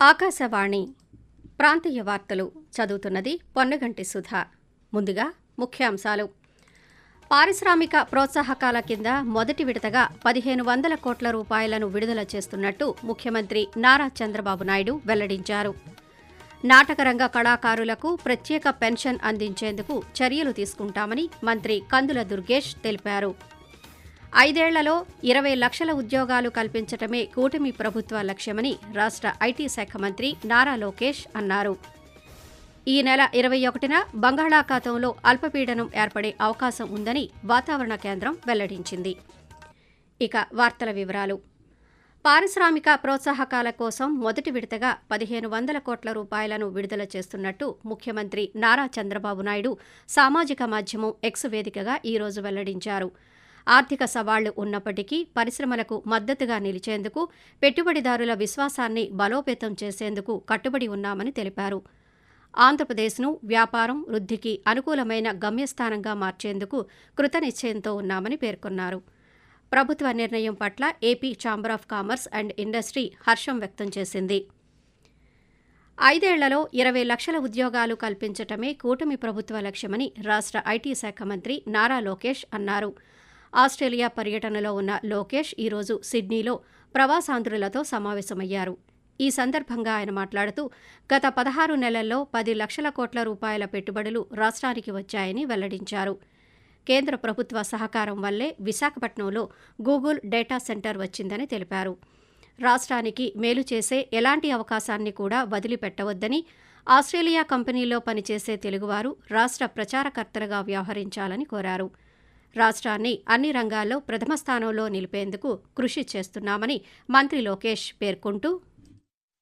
ఆకాశవాణి ప్రాంతీయ వార్తలు చదువుతున్నది పొన్నగంటి సుధా. ముందుగా ముఖ్యాంశాలు. పారిశ్రామిక ప్రోత్సాహకాల కింద మొదటి విడతగా పదిహేను వందల కోట్ల రూపాయలను విడుదల చేస్తున్నట్టు ముఖ్యమంత్రి నారా చంద్రబాబు నాయుడు వెల్లడించారు. నాటకరంగ కళాకారులకు ప్రత్యేక పెన్షన్ అందించేందుకు చర్యలు తీసుకుంటామని మంత్రి కందుల దుర్గేష్ తెలిపారు. ఐదేళ్ళలో ఇరవై లక్షల ఉద్యోగాలు కల్పించటమే కూటమి ప్రభుత్వ లక్ష్యమని రాష్ట్ర ఐటీ శాఖ మంత్రి నారా లోకేష్ అన్నారు. ఈ నెల ఇరవై ఒకటిన బంగాళాఖాతంలో అల్పపీడనం ఏర్పడే అవకాశం ఉందని వాతావరణ కేంద్రం వెల్లడించింది. ఇక వార్తల వివరాలు. పారిశ్రామిక ప్రోత్సాహకాల కోసం మొదటి విడతగా పదిహేను వందల కోట్ల రూపాయలను విడుదల చేస్తున్నట్టు ముఖ్యమంత్రి నారా చంద్రబాబు నాయుడు సామాజిక మాధ్యమం ఎక్స్ వేదికగా ఈరోజు వెల్లడించారు. ఆర్థిక సవాళ్ళు ఉన్నప్పటికీ పరిశ్రమలకు మద్దతుగా నిలిచేందుకు పెట్టుబడిదారుల విశ్వాసాన్ని బలోపేతం చేసేందుకు కట్టుబడి ఉన్నామని తెలిపారు. ఆంధ్రప్రదేశ్ను వ్యాపారం వృద్ధికి అనుకూలమైన గమ్యస్థానంగా మార్చేందుకు కృతనిశ్చయంతో ఉన్నామని పేర్కొన్నారు. ప్రభుత్వ నిర్ణయం పట్ల AP chamber of commerce and industry హర్షం వ్యక్తం చేసింది. ఐదేళ్ళలో ఇరవై లక్షల ఉద్యోగాలు కల్పించటమే కూటమి ప్రభుత్వ లక్ష్యమని రాష్ట్ర ఐటీ శాఖ మంత్రి నారా లోకేష్ అన్నారు. ఆస్ట్రేలియా పర్యటనలో ఉన్న లోకేష్ ఈరోజు సిడ్నీలో ప్రవాసాంధ్రులతో సమావేశమయ్యారు. ఈ సందర్భంగా ఆయన మాట్లాడుతూ గత పదహారు నెలల్లో పది లక్షల కోట్ల రూపాయల పెట్టుబడులు రాష్ట్రానికి వచ్చాయని వెల్లడించారు. కేంద్ర ప్రభుత్వ సహకారం వల్లే విశాఖపట్నంలో గూగుల్ డేటా సెంటర్ వచ్చిందని తెలిపారు. రాష్ట్రానికి మేలు చేసే ఎలాంటి అవకాశాన్ని కూడా వదిలిపెట్టవద్దని ఆస్ట్రేలియా కంపెనీలో పనిచేసే తెలుగువారు రాష్ట్ర ప్రచారకర్తలుగా వ్యవహరించాలని కోరారు. రాష్ట్రాన్ని అన్ని రంగాల్లో ప్రథమ స్థానంలో నిలిపేందుకు కృషి చేస్తున్నామని మంత్రి లోకేష్ పేర్కొంటూ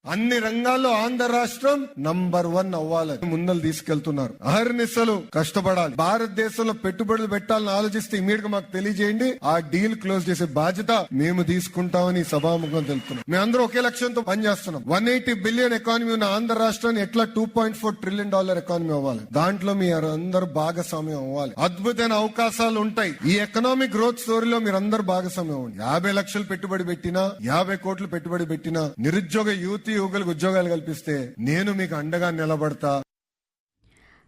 అన్ని రంగాల్లో ఆంధ్ర రాష్ట్రం నంబర్ వన్ అవ్వాలని ముందలు తీసుకెళ్తున్నారు. అహర్నిశలు కష్టపడాలి. భారతదేశంలో పెట్టుబడులు పెట్టాలని ఆలోచిస్తే ఇమీడియట్గా మాకు తెలియజేయండి. ఆ డీల్ క్లోజ్ చేసే బాధ్యత మేము తీసుకుంటామని సభాముఖం తెలుపుతున్నాం. మేమందరూ ఒకే లక్ష్యంతో పనిచేస్తున్నాం. వన్ ఎయిటీ బిలియన్ ఎకానమీ ఉన్న ఆంధ్ర రాష్ట్రాన్ని ఎట్లా two point four trillion dollar economy అవ్వాలి? దాంట్లో మీ అందరూ భాగస్వామ్యం అవ్వాలి. అద్భుతమైన అవకాశాలు ఉంటాయి. ఈ ఎకనామిక్ గ్రోత్ స్టోరీలో మీరు అందరూ భాగస్వామ్యం అవ్వండి. యాభై లక్షలు పెట్టుబడి పెట్టినా యాభై కోట్లు పెట్టుబడి పెట్టినా నిరుద్యోగ యువతి యువకులకు ఉద్యోగాలు కల్పిస్తే నేను మీకు అండగా నిలబడతా.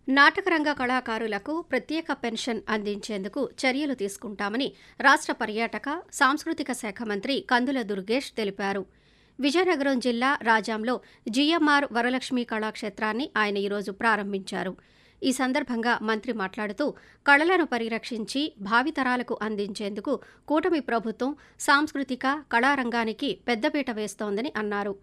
నాటకరంగ కళాకారులకు ప్రత్యేక పెన్షన్ అందించేందుకు చర్యలు తీసుకుంటామని రాష్ట్ర పర్యాటక సాంస్కృతిక శాఖ మంత్రి కందుల దుర్గేష్ తెలిపారు. విజయనగరం జిల్లా రాజాంలో జీఎంఆర్ వరలక్ష్మి కళాక్షేత్రాన్ని ఆయన ఈరోజు ప్రారంభించారు. ఈ సందర్భంగా మంత్రి మాట్లాడుతూ కళలను పరిరక్షించి భావితరాలకు అందించేందుకు కూటమి ప్రభుత్వం సాంస్కృతిక కళారంగానికి పెద్దపీట వేస్తోందని అన్నారు.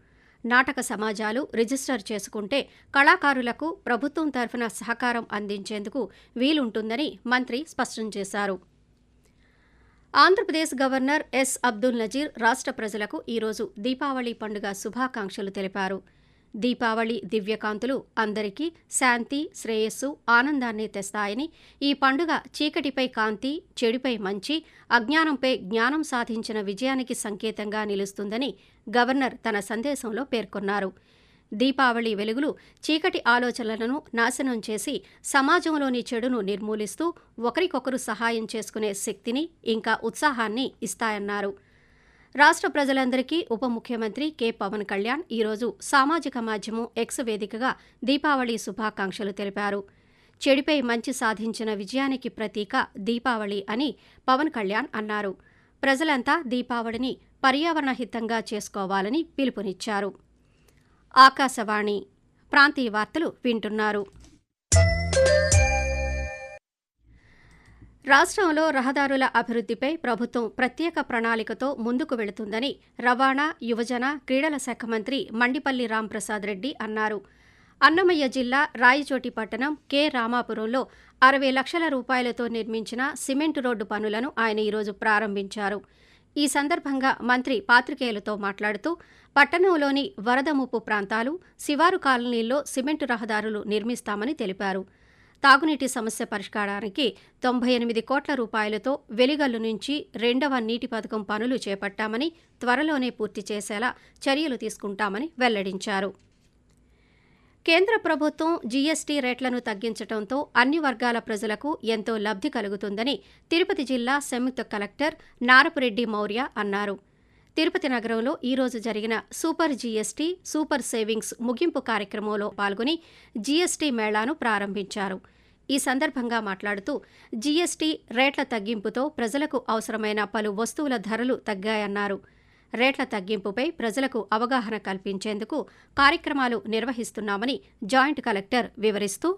నాటక సమాజాలు రిజిస్టర్ చేసుకుంటే కళాకారులకు ప్రభుత్వం తరఫున సహకారం అందించేందుకు వీలుంటుందని మంత్రి స్పష్టం చేశారు. ఆంధ్రప్రదేశ్ గవర్నర్ ఎస్ అబ్దుల్ నజీర్ రాష్ట్ర ప్రజలకు ఈరోజు దీపావళి పండుగ శుభాకాంక్షలు తెలిపారు. దీపావళి దివ్యకాంతులు అందరికీ శాంతి శ్రేయస్సు ఆనందాన్ని తెస్తాయని ఈ పండుగ చీకటిపై కాంతి చెడుపై మంచి అజ్ఞానంపై జ్ఞానం సాధించిన విజయానికి సంకేతంగా నిలుస్తుందని గవర్నర్ తన సందేశంలో పేర్కొన్నారు. దీపావళి వెలుగులు చీకటి ఆలోచనలను నాశనం చేసి సమాజంలోని చెడును నిర్మూలిస్తూ ఒకరికొకరు సహాయం చేసుకునే శక్తిని ఇంకా ఉత్సాహాన్ని ఇస్తాయన్నారు. రాష్ట్ర ప్రజలందరికీ ఉప ముఖ్యమంత్రి కె పవన్ కళ్యాణ్ ఈరోజు సామాజిక మాధ్యమం ఎక్స్ వేదికగా దీపావళి శుభాకాంక్షలు తెలిపారు. చెడిపై మంచి సాధించిన విజయానికి ప్రతీక దీపావళి అని పవన్ కళ్యాణ్ అన్నారు. ప్రజలంతా దీపావళిని పర్యావరణ హితంగా చేసుకోవాలని పిలుపునిచ్చారు. ఆకాశవాణి ప్రాంతీయ వార్తలు వింటున్నారు. రాష్ట్రంలో రహదారుల అభివృద్ధిపై ప్రభుత్వం ప్రత్యేక ప్రణాళికతో ముందుకు వెళుతుందని రవాణా యువజన క్రీడల శాఖ మంత్రి మండిపల్లి రాంప్రసాద్ రెడ్డి అన్నారు. అన్నమయ్య జిల్లా రాయచోటి పట్టణం కె. రామాపురంలో అరవై లక్షల రూపాయలతో నిర్మించిన సిమెంట్ రోడ్డు పనులను ఆయన ఈరోజు ప్రారంభించారు. ఈ సందర్భంగా మంత్రి పాత్రికేయులతో మాట్లాడుతూ పట్టణంలోని వరద ముప్పు ప్రాంతాలు శివారు కాలనీల్లో సిమెంటు రహదారులు నిర్మిస్తామని తెలిపారు. తాగునీటి సమస్య పరిష్కారానికి తొంభై ఎనిమిది కోట్ల రూపాయలతో వెలిగల్లు నుంచి రెండవ నీటి పథకం పనులు చేపట్టామని త్వరలోనే పూర్తి చేసేలా చర్యలు తీసుకుంటామని వెల్లడించారు. కేంద్ర ప్రభుత్వం జీఎస్టీ రేట్లను తగ్గించడంతో అన్ని వర్గాల ప్రజలకు ఎంతో లబ్ధి కలుగుతుందని తిరుపతి జిల్లా సంయుక్త కలెక్టర్ నారపురెడ్డి మౌర్య అన్నారు. తిరుపతి నగరంలో ఈరోజు జరిగిన సూపర్ జీఎస్టీ సూపర్ సేవింగ్స్ ముగింపు కార్యక్రమంలో పాల్గొని జీఎస్టీ మేళాను ప్రారంభించారు. ఈ సందర్భంగా మాట్లాడుతూ జీఎస్టీ రేట్ల తగ్గింపుతో ప్రజలకు అవసరమైన పలు వస్తువుల ధరలు తగ్గాయన్నారు. రేట్ల తగ్గింపుపై ప్రజలకు అవగాహన కల్పించేందుకు కార్యక్రమాలు నిర్వహిస్తున్నామని జాయింట్ కలెక్టర్ వివరిస్తూ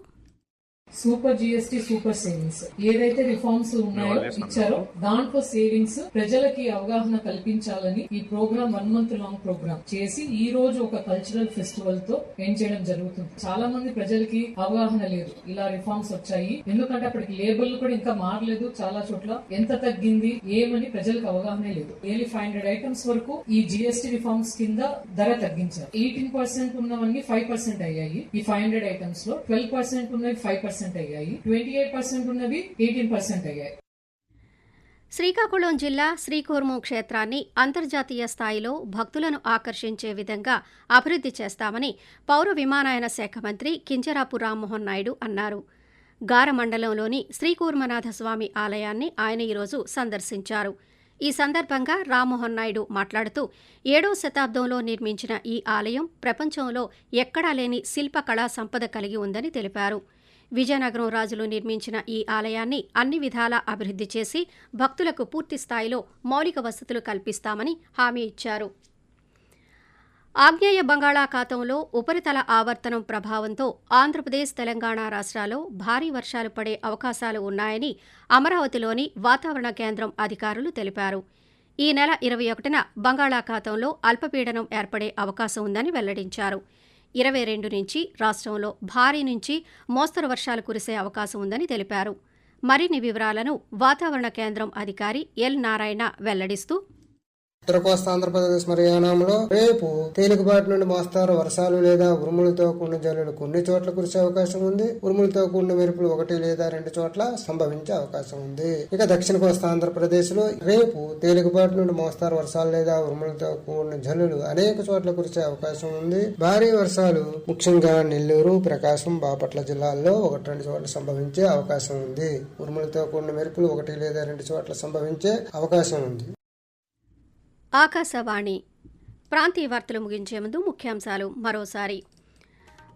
సూపర్ జిఎస్టీ సూపర్ సేవింగ్స్ ఏదైతే రిఫార్మ్స్ ఉన్నాయో ఇచ్చారో దాంట్లో సేవింగ్స్ ప్రజలకి అవగాహన కల్పించాలని ఈ programme one month long programme చేసి ఈ రోజు ఒక కల్చరల్ ఫెస్టివల్తో ఏం చేయడం జరుగుతుంది. చాలా మంది ప్రజలకి అవగాహన లేదు. ఇలా రిఫార్మ్స్ వచ్చాయి. ఎందుకంటే అప్పటికి లేబుల్ కూడా ఇంకా మారలేదు. చాలా చోట్ల ఎంత తగ్గింది ఏమని ప్రజలకు అవగాహన లేదు. ఏలి ఫైవ్ హండ్రెడ్ ఐటమ్స్ వరకు ఈ జిఎస్టీ రిఫార్మ్స్ కింద ధర తగ్గించారు. ఎయిటీన్ పర్సెంట్ ఉన్నవన్నీ ఫైవ్ పర్సెంట్ అయ్యాయి. ఈ ఫైవ్ హండ్రెడ్ ఐటమ్స్లో ట్వెల్వ్ పర్సెంట్ ఉన్నవి ఫైవ్ పర్సెంట్ అయ్యాయి. ట్వంటీ ఎయిట్ పర్సెంట్ ఉన్నవి ఎయిటీన్ పర్సెంట్ అయ్యాయి. శ్రీకాకుళం జిల్లా శ్రీకూర్ము క్షేత్రాన్ని అంతర్జాతీయ స్థాయిలో భక్తులను ఆకర్షించే విధంగా అభివృద్ధి చేస్తామని పౌర విమానయాన శాఖ మంత్రి కింజరాపు రామ్మోహన్ నాయుడు అన్నారు. గార మండలంలోని శ్రీకూర్మనాథస్వామి ఆలయాన్ని ఆయన ఈరోజు సందర్శించారు. ఈ సందర్భంగా రామ్మోహన్ నాయుడు మాట్లాడుతూ ఏడో శతాబ్దంలో నిర్మించిన ఈ ఆలయం ప్రపంచంలో ఎక్కడా లేని శిల్పకళా సంపద కలిగి ఉందని తెలిపారు. విజయనగరం రాజులు నిర్మించిన ఈ ఆలయాన్ని అన్ని విధాలా అభివృద్ధి చేసి భక్తులకు పూర్తి స్థాయిలో మౌలిక వసతులు కల్పిస్తామని హామీ ఇచ్చారు. ఆగ్నేయ బంగాళాఖాతంలో ఉపరితల ఆవర్తనం ప్రభావంతో ఆంధ్రప్రదేశ్ తెలంగాణ రాష్ట్రాల్లో భారీ వర్షాలు పడే అవకాశాలు ఉన్నాయని అమరావతిలోని వాతావరణ కేంద్రం అధికారులు తెలిపారు. ఈ నెల ఇరవై ఒకటిన బంగాళాఖాతంలో అల్పపీడనం ఏర్పడే అవకాశం ఉందని వెల్లడించారు. ఇరవై రెండు నుంచి రాష్ట్రంలో భారీ నుంచి మోస్తరు వర్షాలు కురిసే అవకాశం ఉందని తెలిపారు. మరిన్ని వివరాలను వాతావరణ కేంద్రం అధికారి ఎల్ నారాయణ వెల్లడిస్తూ ఉత్తర కోస్తా ఆంధ్రప్రదేశ్ మరియానంలో రేపు తేలికపాటి నుండి మోస్తారు. వర్షాలు లేదా ఉరుములతో కూడిన జల్లులు కొన్ని చోట్ల కురిసే అవకాశం ఉంది. ఉరుములతో కూడిన మెరుపులు ఒకటి లేదా రెండు చోట్ల సంభవించే అవకాశం ఉంది. ఇక దక్షిణ కోస్తా ఆంధ్రప్రదేశ్లో రేపు తేలికపాటి నుండి మోస్తారు. వర్షాలు లేదా ఉరుములతో కూడిన జల్లులు అనేక చోట్ల కురిసే అవకాశం ఉంది. భారీ వర్షాలు ముఖ్యంగా నెల్లూరు ప్రకాశం బాపట్ల జిల్లాల్లో ఒకటి రెండు చోట్ల సంభవించే అవకాశం ఉంది. ఉరుములతో కూడిన మెరుపులు ఒకటి లేదా రెండు చోట్ల సంభవించే అవకాశం ఉంది. ఆకాశవాణి. ప్రాంతీయ వార్తలు ముగించే ముందు ముఖ్యాంశాలు మరోసారి.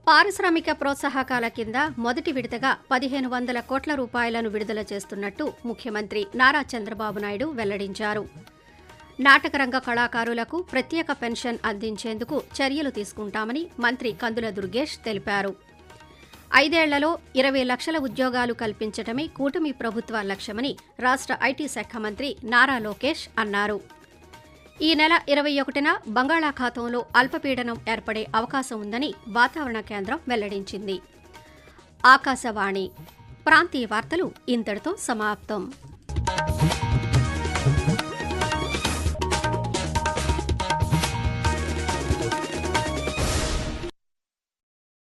పారిశ్రామిక ప్రోత్సాహకాల కింద మొదటి విడతగా పదిహేను వందల కోట్ల రూపాయలను విడుదల చేస్తున్నట్టు ముఖ్యమంత్రి నారా చంద్రబాబు నాయుడు వెల్లడించారు. నాటకరంగ కళాకారులకు ప్రత్యేక పెన్షన్ అందించేందుకు చర్యలు తీసుకుంటామని మంత్రి కందుల దుర్గేష్ తెలిపారు. ఐదేళ్ళలో ఇరవై లక్షల ఉద్యోగాలు కల్పించటమే కూటమి ప్రభుత్వ లక్ష్యమని రాష్ట్ర ఐటీ శాఖ మంత్రి నారా లోకేష్ అన్నారు. ఈ నెల ఇరవై ఒకటిన బంగాళాఖాతంలో అల్పపీడనం ఏర్పడే అవకాశం ఉందని వాతావరణ కేంద్రం వెల్లడించింది. ఆకాశవాణి ప్రాంతీయ వార్తలు ఇంతటితో సమాప్తం.